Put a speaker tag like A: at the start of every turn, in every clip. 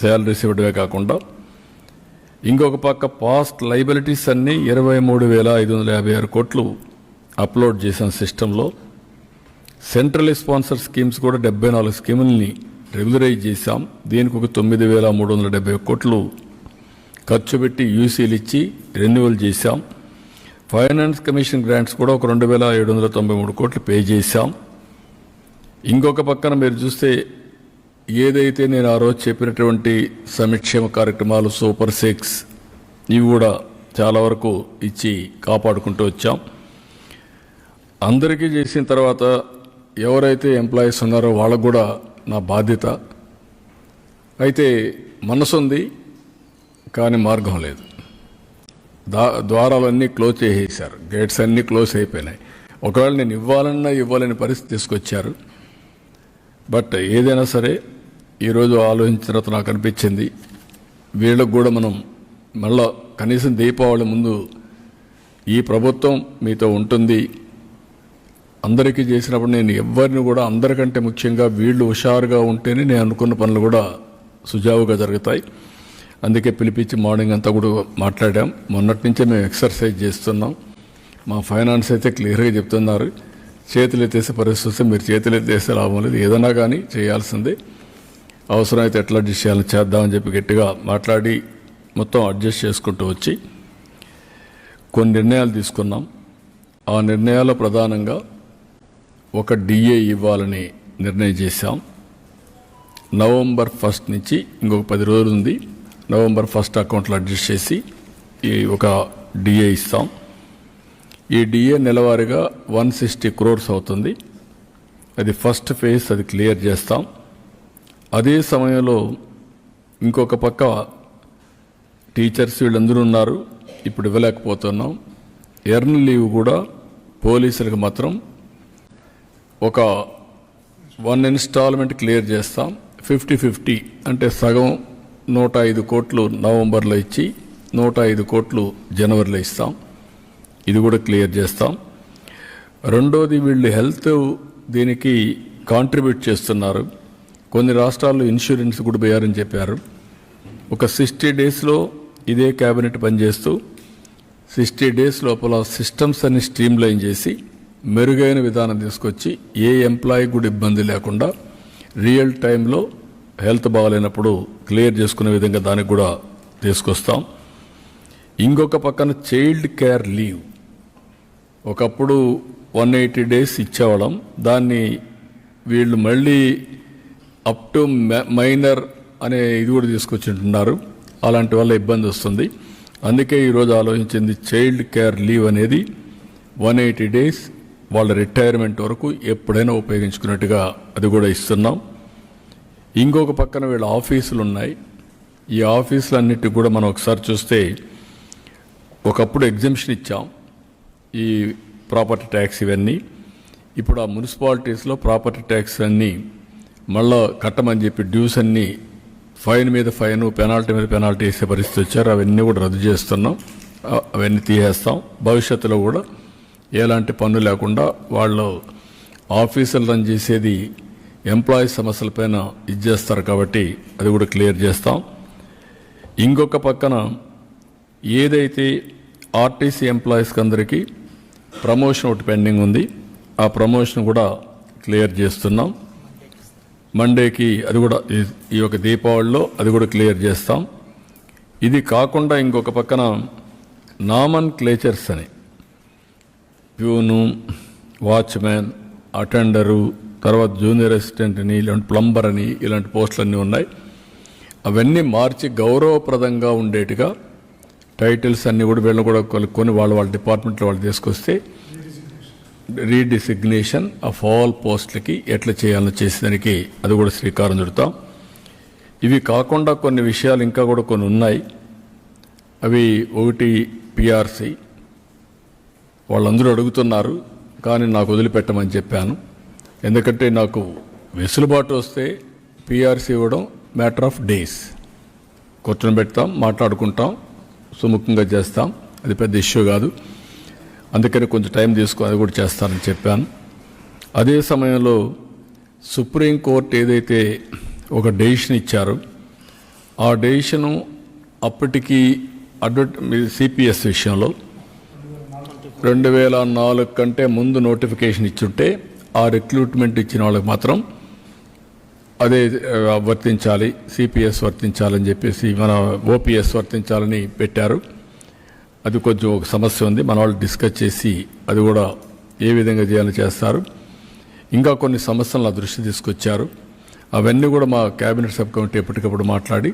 A: Salaries ఇవ్వడమే కాకుండా ఇంకొక పక్క పాస్ట్ లైబిలిటీస్ అన్నీ ఇరవై మూడు వేల ఐదు వందల యాభై ఆరు కోట్లు అప్లోడ్ చేసిన సిస్టంలో సెంట్రల్ స్పాన్సర్ స్కీమ్స్ కూడా డెబ్బై నాలుగు స్కీముల్ని రెగ్యులరైజ్ చేశాం. దీనికి ఒక తొమ్మిది వేల మూడు వందల డెబ్బై కోట్లు ఖర్చు పెట్టి యూసీలు ఇచ్చి రెన్యువల్ చేశాం. ఫైనాన్స్ కమిషన్ గ్రాంట్స్ కూడా ఒక రెండు వేల ఏడు వందల తొంభై మూడు కోట్లు పే చేశాం. ఇంకొక పక్కన మీరు చూస్తే ఏదైతే నేను ఆ రోజు చెప్పినటువంటి సంక్షేమ కార్యక్రమాలు సూపర్ సిక్స్ ఇవి కూడా చాలా వరకు ఇచ్చి కాపాడుకుంటూ వచ్చాం. అందరికీ చేసిన తర్వాత ఎవరైతే ఎంప్లాయీస్ ఉన్నారో వాళ్ళకు కూడా నా బాధ్యత. అయితే మనసు ఉంది కానీ మార్గం లేదు. దా ద్వారాలన్నీ క్లోజ్ చేసేసారు గేట్స్ అన్నీ క్లోజ్ అయిపోయినాయి. ఒకవేళ నేను ఇవ్వాలన్నా ఇవ్వాలని పరిస్థితి తీసుకొచ్చారు. బట్ ఏదైనా సరే ఈరోజు ఆలోచించిన తర్వాత నాకు అనిపించింది వీళ్ళకు కూడా మనం మళ్ళా కనీసం దీపావళి ముందు ఈ ప్రభుత్వం మీతో ఉంటుంది. అందరికీ చేసినప్పుడు నేను ఎవరిని కూడా అందరికంటే ముఖ్యంగా వీళ్ళు హుషారుగా ఉంటేనే నేను అనుకున్న పనులు కూడా సుజావుగా జరుగుతాయి. అందుకే పిలిపించి మార్నింగ్ అంతా కూడా మాట్లాడాం. మొన్నటి నుంచే మేము ఎక్సర్సైజ్ చేస్తున్నాం. మా ఫైనాన్స్ అయితే క్లియర్గా చెప్తున్నారు. చేతులు ఎత్తేసే పరిస్థితి మీరు చేతులు ఎత్తేసే లాభం లేదు. ఏదైనా కానీ చేయాల్సిందే. అవసరమైతే ఎట్లా అడ్జస్ట్ చేయాలని చేద్దామని చెప్పి గట్టిగా మాట్లాడి మొత్తం అడ్జస్ట్ చేసుకుంటూ వచ్చి కొన్ని నిర్ణయాలు తీసుకున్నాం ఆ నిర్ణయాల్లో ప్రధానంగా ఒక డిఏ ఇవ్వాలని నిర్ణయం చేశాం. నవంబర్ ఫస్ట్ నుంచి ఇంకొక పది రోజులు ఉంది. నవంబర్ ఫస్ట్ అకౌంట్లో అడ్జస్ట్ చేసి ఈ ఒక డిఏ ఇస్తాం. ఈ డిఏ నెలవారీగా వన్ సిక్స్టీ క్రోర్స్ అవుతుంది. అది ఫస్ట్ ఫేజ్ అది క్లియర్ చేస్తాం. అదే సమయంలో ఇంకొక పక్క టీచర్స్ వీళ్ళందరూ ఉన్నారు. ఇప్పుడు ఇవ్వలేకపోతున్నాం. ఎర్న్ లీవ్ కూడా పోలీసులకు మాత్రం ఒక వన్ ఇన్స్టాల్మెంట్ క్లియర్ చేస్తాం. ఫిఫ్టీ ఫిఫ్టీ అంటే సగం నూట ఐదు కోట్లు నవంబర్లో ఇచ్చి నూట ఐదు కోట్లు జనవరిలో ఇస్తాం. ఇది కూడా క్లియర్ చేస్తాం. రెండోది వీళ్ళు హెల్త్ దీనికి కాంట్రిబ్యూట్ చేస్తున్నారు. కొన్ని రాష్ట్రాల్లో ఇన్సూరెన్స్ కూడా పోయారని చెప్పారు. ఒక సిక్స్టీ డేస్లో ఇదే క్యాబినెట్ పనిచేస్తూ సిక్స్టీ డేస్ లోపల సిస్టమ్స్ అన్ని స్ట్రీమ్ లైన్ చేసి మెరుగైన విధానం తీసుకొచ్చి ఏ ఎంప్లాయీ కూడా ఇబ్బంది లేకుండా రియల్ టైంలో హెల్త్ బాగాలేనప్పుడు క్లియర్ చేసుకునే విధంగా దానికి కూడా తీసుకొస్తాం. ఇంకొక పక్కన చైల్డ్ కేర్ లీవ్. ఒకప్పుడు వన్ ఎయిటీ డేస్ ఇచ్చేవాళ్ళం. దాన్ని వీళ్ళు మళ్ళీ అప్ టు మైనర్ అనే ఇది కూడా తీసుకొచ్చింటున్నారు. అలాంటి వల్ల ఇబ్బంది వస్తుంది. అందుకే ఈరోజు ఆలోచించింది చైల్డ్ కేర్ లీవ్ అనేది వన్ ఎయిటీ డేస్ వాళ్ళ రిటైర్మెంట్ వరకు ఎప్పుడైనా ఉపయోగించుకున్నట్టుగా అది కూడా ఇస్తున్నాం. ఇంకొక పక్కన వీళ్ళ ఆఫీసులు ఉన్నాయి. ఈ ఆఫీసులన్నిటికి కూడా మనం ఒకసారి చూస్తే ఒకప్పుడు ఎగ్జిబిషన్ ఇచ్చాం. ఈ ప్రాపర్టీ ట్యాక్స్ ఇవన్నీ. ఇప్పుడు ఆ మున్సిపాలిటీస్లో ప్రాపర్టీ ట్యాక్స్ అన్నీ మళ్ళా కట్టమని చెప్పి డ్యూస్ అన్నీ ఫైన్ మీద ఫైన్ పెనాల్టీ మీద పెనాల్టీ వేసే పరిస్థితి వచ్చారు. అవన్నీ కూడా రద్దు చేస్తున్నాం. అవన్నీ తీసేస్తాం. భవిష్యత్తులో కూడా ఎలాంటి పన్ను లేకుండా వాళ్ళు ఆఫీసులు రన్ చేసేది ఎంప్లాయీ సమస్యలపైన ఇది చేస్తారు కాబట్టి అది కూడా క్లియర్ చేస్తాం. ఇంకొక పక్కన ఏదైతే ఆర్టీసీ ఎంప్లాయీస్కి అందరికీ ప్రమోషన్ ఒకటి పెండింగ్ ఉంది. ఆ ప్రమోషన్ కూడా క్లియర్ చేస్తున్నాం. మండేకి అది కూడా ఈ- ఈ యొక్క దీపావళిలో అది కూడా క్లియర్ చేస్తాం. ఇది కాకుండా ఇంకొక పక్కన నామన్ క్లేచర్స్ అని. ప్యూను వాచ్మ్యాన్ అటెండరు తర్వాత జూనియర్ అసిస్టెంట్ అని ఇలాంటి ప్లంబర్ అని ఇలాంటి పోస్టులన్నీ ఉన్నాయి. అవన్నీ మార్చి గౌరవప్రదంగా ఉండేట్టుగా టైటిల్స్ అన్నీ కూడా వీళ్ళని కూడా కొనుక్కొని వాళ్ళ వాళ్ళ డిపార్ట్మెంట్లో వాళ్ళు తీసుకొస్తే రీడిసిగ్నేషన్ ఆఫ్ ఆల్ పోస్టులకి ఎట్లా చేయాలో చేసేదానికి అది కూడా శ్రీకారం చుడతాం. ఇవి కాకుండా కొన్ని విషయాలు ఇంకా కూడా కొన్ని ఉన్నాయి. అవి ఒకటి పిఆర్సి వాళ్ళందరూ అడుగుతున్నారు కానీ నాకు వదిలిపెట్టమని చెప్పాను. ఎందుకంటే నాకు వెసులుబాటు వస్తే పిఆర్సీ ఇవ్వడం మ్యాటర్ ఆఫ్ డేస్ కూర్చొని పెడతాం మాట్లాడుకుంటాం సుముఖంగా చేస్తాం. అది పెద్ద ఇష్యూ కాదు. అందుకని కొంచెం టైం తీసుకుని అది కూడా చేస్తానని చెప్పాను. అదే సమయంలో సుప్రీంకోర్టు ఏదైతే ఒక డెసిషన్ ఇచ్చారో ఆ డెసిషను అప్పటికి అడ్వర్ట్ సిపిఎస్ విషయంలో రెండు వేల నాలుగు కంటే ముందు నోటిఫికేషన్ ఇచ్చుంటే ఆ రిక్రూట్మెంట్ ఇచ్చిన వాళ్ళకి మాత్రం అదే వర్తించాలి సిపిఎస్ వర్తించాలని చెప్పేసి మన ఓపీఎస్ వర్తించాలని పెట్టారు. అది కొంచెం ఒక సమస్య ఉంది. మన వాళ్ళు డిస్కస్ చేసి అది కూడా ఏ విధంగా చేయాలో చేస్తారు. ఇంకా కొన్ని సమస్యలు నా దృష్టి తీసుకొచ్చారు. అవన్నీ కూడా మా కేబినెట్ సబ్ కమిటీ ఎప్పటికప్పుడు మాట్లాడి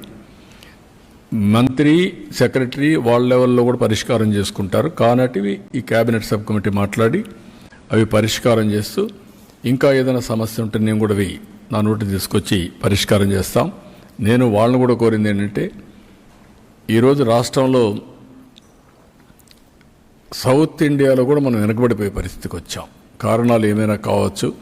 A: మంత్రి సెక్రటరీ వాళ్ళ లెవెల్లో కూడా పరిష్కారం చేసుకుంటారు. కానటివి ఈ కేబినెట్ సబ్ కమిటీ మాట్లాడి అవి పరిష్కారం చేస్తూ ఇంకా ఏదైనా సమస్య ఉంటే నేను కూడా అవి నా నోటి తీసుకొచ్చి పరిష్కారం చేస్తాం. నేను వాళ్ళని కూడా కోరింది ఏంటంటే ఈరోజు రాష్ట్రంలో సౌత్ ఇండియాలో కూడా మనం వెనకబడిపోయే పరిస్థితికి వచ్చాం. కారణాలు ఏమైనా కావచ్చు?